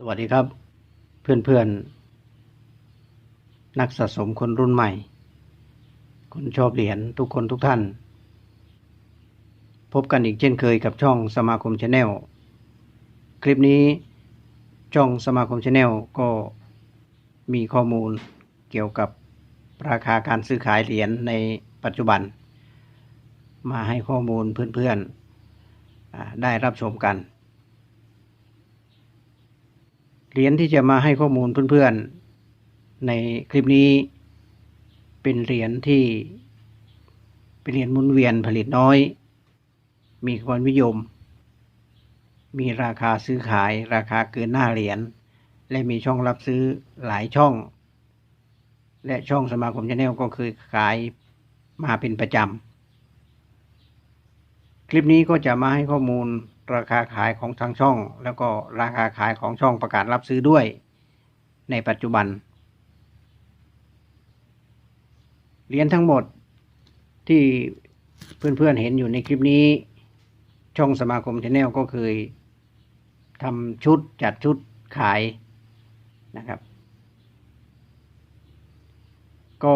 สวัสดีครับ เพื่อนๆ นักสะสมคนรุ่นใหม่ คนชอบเหรียญทุกคนทุกท่าน พบกันอีกเช่นเคยกับช่องสมาคมชาแนลคลิปนี้ช่องสมาคมชาแนลก็มีข้อมูลเกี่ยวกับราคาการซื้อขายเหรียญในปัจจุบัน มาให้ข้อมูลเพื่อนๆได้รับชมกัน เหรียญที่จะมาให้ข้อมูลเพื่อนๆ ในคลิปนี้ เป็นเหรียญที่ เป็นเหรียญมุนเวียนผลิตน้อย มีความนิยม มีราคาซื้อขายราคาเกินหน้าเหรียญและมีช่องรับซื้อหลายช่อง และช่องสมาคมชาแนลก็คือขายมาเป็นประจำ คลิปนี้ก็จะมาให้ข้อมูล ราคาขายของทางช่อง แล้วก็ราคาขายของช่องประกาศรับซื้อด้วย ในปัจจุบัน เหรียญทั้งหมดที่เพื่อนๆเห็นอยู่ในคลิปนี้ ช่องสมาคมชาแนลก็เคยทำชุดจัดชุดขายนะครับ ก็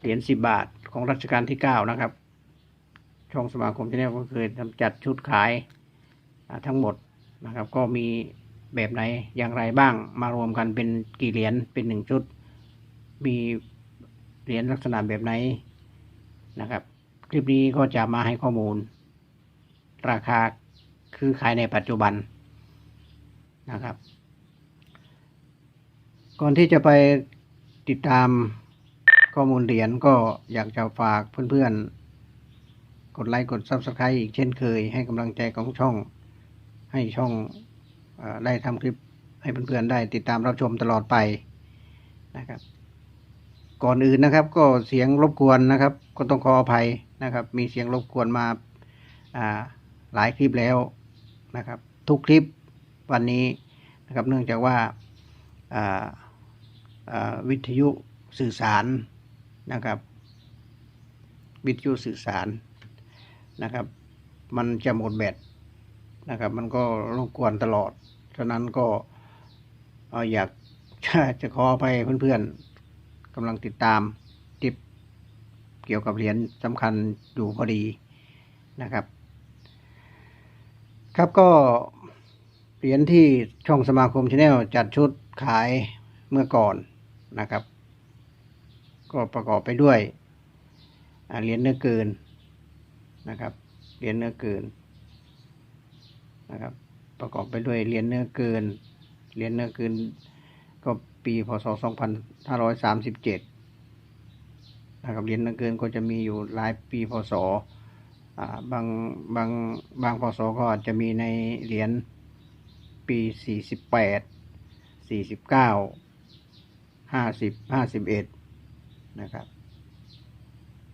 เหรียญสิบบาทของรัชกาลที่เก้านะครับ ช่องสมาคมชาแนลก็เคยทำจัดชุดขายทั้งหมดนะครับ ก็มีแบบไหนอย่างไรบ้างมารวมกันเป็นกี่เหรียญเป็นหนึ่งชุด มีเหรียญลักษณะแบบไหนนะครับ คลิปนี้ก็จะมาให้ข้อมูล ราคาคือขายในปัจจุบันนะครับ ก่อนที่จะไปติดตามข้อมูลเหรียญก็อยากจะฝากเพื่อนๆ กดไลค์กด Subscribe อีกเช่นเคย ให้กำลังใจของช่อง ให้ช่องอได้ทำคลิปให้เพื่อนๆได้ติดตามรับชมตลอดไปนะครับ ก่อนอื่นนะครับ ก็เสียงรบกวนนะครับ ก็ต้องขออภัยนะครับ มีเสียงรบกวนมาหลายคลิปแล้วนะครับ ทุกคลิปวันนี้นะครับ เนื่องจากว่า,าาวิทยุสื่อสารนะครับ วิทยุสื่อสาร นะครับ มันจะหมดแบตนะครับ มันก็รบกวนตลอด ฉะนั้นก็เอ่อยากจะขอไปเพื่อนๆกำลังติดตามทิปเกี่ยวกับเหรียญสำคัญอยู่พอดีนะครับ ครับก็เหรียญที่ช่องสมาคมชาแนลจัดชุดขายเมื่อก่อนนะครับ ก็ประกอบไปด้วยเหรียญเนื้อเกิน นะครับเหรียญเนื้อเกินนะครับ ประกอบไปด้วยเหรียญเนื้อเกินเหรียญเนื้อเกินก็ปีพศ 2537 นะครับเหรียญเนื้อเกินก็จะมีอยู่หลายปีพศบางบางบางพศก็อาจจะมีในเหรียญปี 48 49 50 51 นะครับ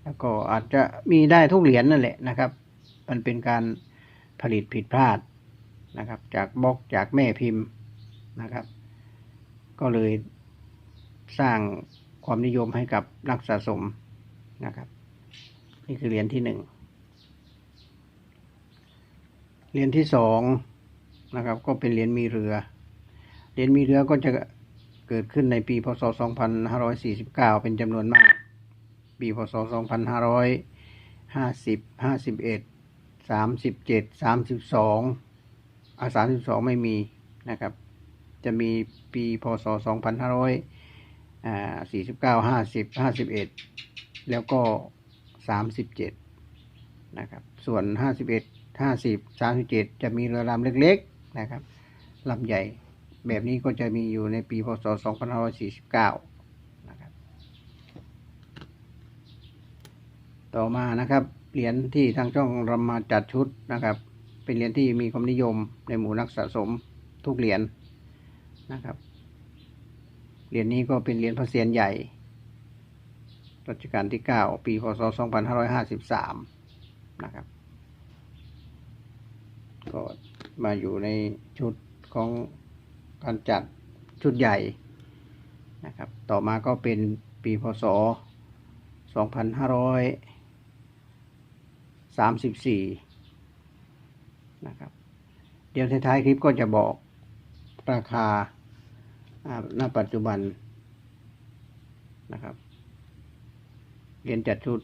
แล้วก็อาจจะมีได้ทุกเหรียญนั่นแหละนะครับ มันเป็นการผลิตผิดพลาดนะครับ จากบล็อกจากแม่พิมพ์นะครับ ก็เลยสร้างความนิยมให้กับนักสะสมนะครับ นี่คือเหรียญที่หนึ่งเหรียญที่สองนะครับ ก็เป็นเหรียญมีเรือเหรียญมีเรือก็จะเกิดขึ้นในปีพศ 2549 เป็นจำนวนมาก ปีพศ 2550 51 37 32อ่า32 ไม่มีนะครับ จะมีปีพศ 2500อ่า49 50 51 แล้วก็ 37 นะครับ ส่วน 51 50 37 จะมีเรือลำเล็กๆนะครับลำใหญ่แบบนี้ก็จะมีอยู่ในปีพศ 2549 นะครับ ต่อมานะครับเหรียญที่ทางช่องเรามาจัดชุดนะครับ เป็นเหรียญที่มีความนิยมในหมู่นักสะสมทุกเหรียญนะครับเหรียญนี้ก็เป็นเหรียญพระเศียรใหญ่รัชกาลที่ 9 ปีพศ 2553 นะครับ ก็มาอยู่ในชุดของการจัดชุดใหญ่นะครับ ต่อมาก็เป็นปีพศ 2500 2534นะครับ เดี๋ยวท้ายๆคลิปก็จะบอกราคาอ่าณปัจจุบันนะครับเหรียญจัดชุด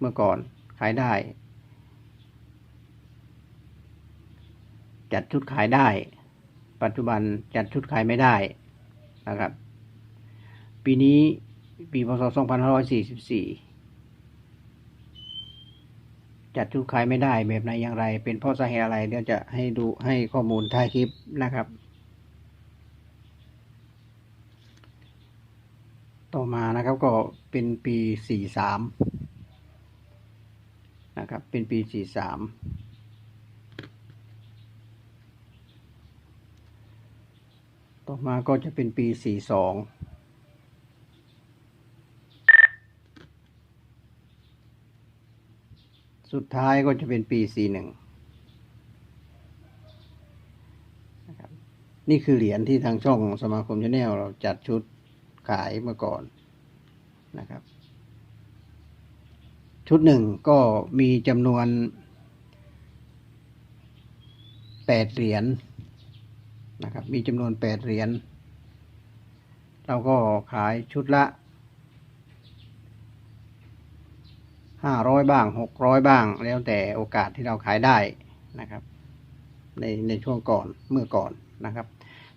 เมื่อก่อนขายได้ จัดชุดขายได้ ปัจจุบันจัดชุดขายไม่ได้นะครับ ปีนี้ปีพศ2544 จัดชุดขายไม่ได้แบบไหนอย่างไร เป็นเพราะสาเหตุอะไรเดี๋ยวจะให้ดูให้ข้อมูลท้ายคลิปนะครับ ต่อมานะครับก็เป็นปี43นะครับเป็นปี43ต่อมาก็จะเป็นปี42สุ สุดท้ายก็จะเป็นปี 41นะครับนี่คือเหรียญที่ทางช่องสมาคมชาแนลเราจัดชุดขายเมื่อก่อนนะครับ ชุดหนึ่งก็มีจำนวน 8 เหรียญนะครับ มีจำนวน 8 เหรียญเราก็ขายชุดละ ห้าร้อยบ้างหกร้อยบ้าง แล้วแต่โอกาสที่เราขายได้นะครับ ในในช่วงก่อนเมื่อก่อนนะครับ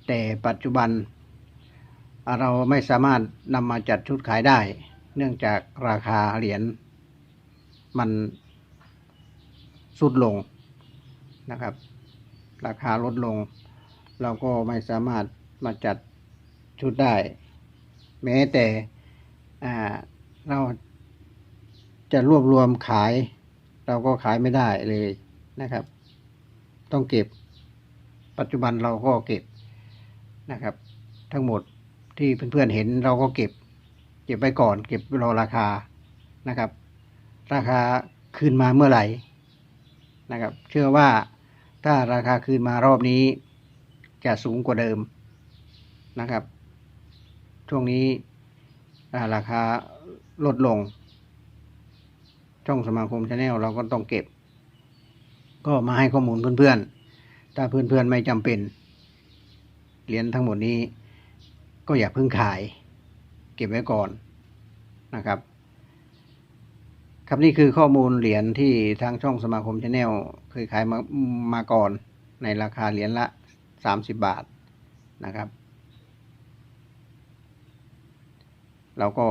แต่ปัจจุบัน เราไม่สามารถนำมาจัดชุดขายได้ เนื่องจากราคาเหรียญมันสุดลงนะครับ ราคาลดลง เราก็ไม่สามารถมาจัดชุดได้ แม้แต่เรา จะรวบรวมขาย เราก็ขายไม่ได้เลยนะครับ ต้องเก็บ ปัจจุบันเราก็เก็บนะครับ ทั้งหมดที่เพื่อนๆเห็นเราก็เก็บ เก็บไว้ก่อน เก็บรอราคานะครับ ราคาคืนมาเมื่อไหร่นะครับ เชื่อว่าถ้าราคาคืนมารอบนี้จะสูงกว่าเดิมนะครับ ช่วงนี้ราคาลดลง ช่องสมาคมชาแนลเราก็ต้องเก็บ ก็มาให้ข้อมูลเพื่อนๆ ถ้าเพื่อนๆไม่จำเป็น เหรียญทั้งหมดนี้ ก็อย่าเพิ่งขาย เก็บไว้ก่อนนะครับ ครับนี่คือข้อมูลเหรียญที่ทางช่องสมาคมชาแนลเคยขายมามาก่อนในราคาเหรียญละสามสิบบาทนะครับ เราก็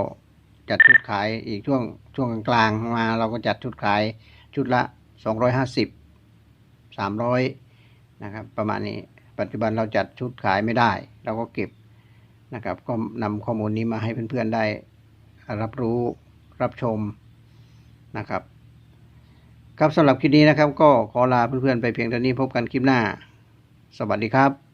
จัดชุดขายอีกช่วงช่วงกลางๆมาเราก็จัดชุดขายชุดละสองร้อยห้าสิบสามร้อยนะครับประมาณนี้ปัจจุบันเราจัดชุดขายไม่ได้ เราก็เก็บนะครับก็นำข้อมูลนี้มาให้เพื่อนๆได้รับรู้รับชมนะครับครับสำหรับคลิปนี้นะครับ ก็ขอลาเพื่อนๆไปเพียงเท่านี้พบกันคลิปหน้า สวัสดีครับ